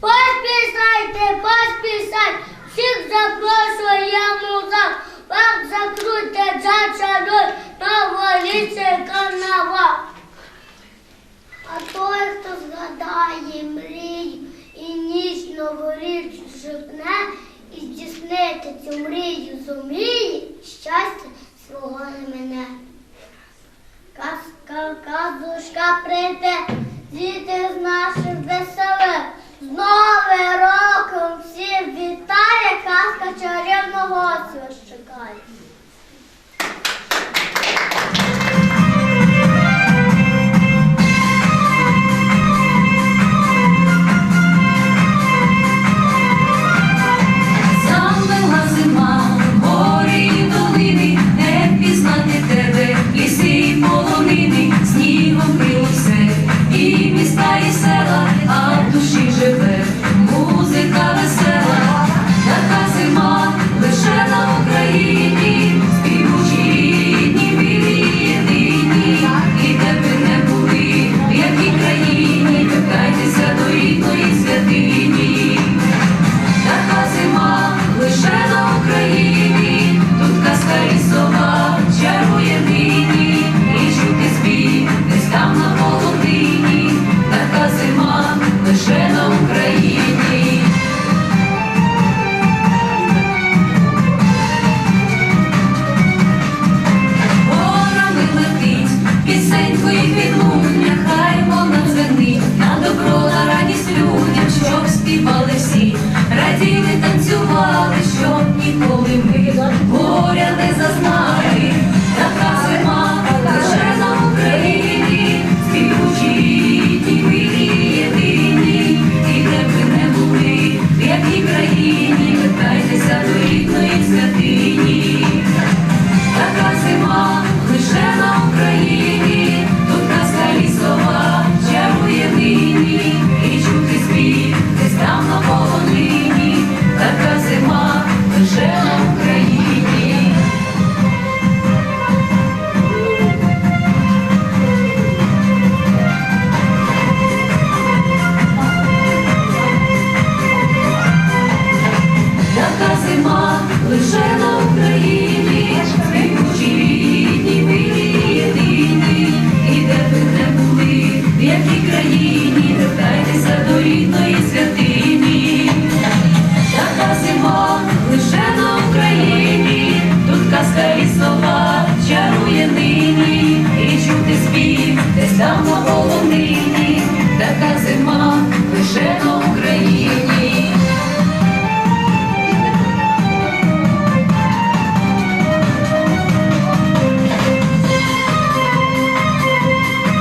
Поспішайте, поспішайте, всіх запрошуємо завтра. Вам закрутять за чарою на вулиці карнавал. А той, хто згадає мрію і ніч новоріч житне, і здійснити цю мрію зуміє, щастя. діти з наших веселих. З Новим роком всіх вітає казка чарівного свяща. України і чути спів десь там на полонині, така зима.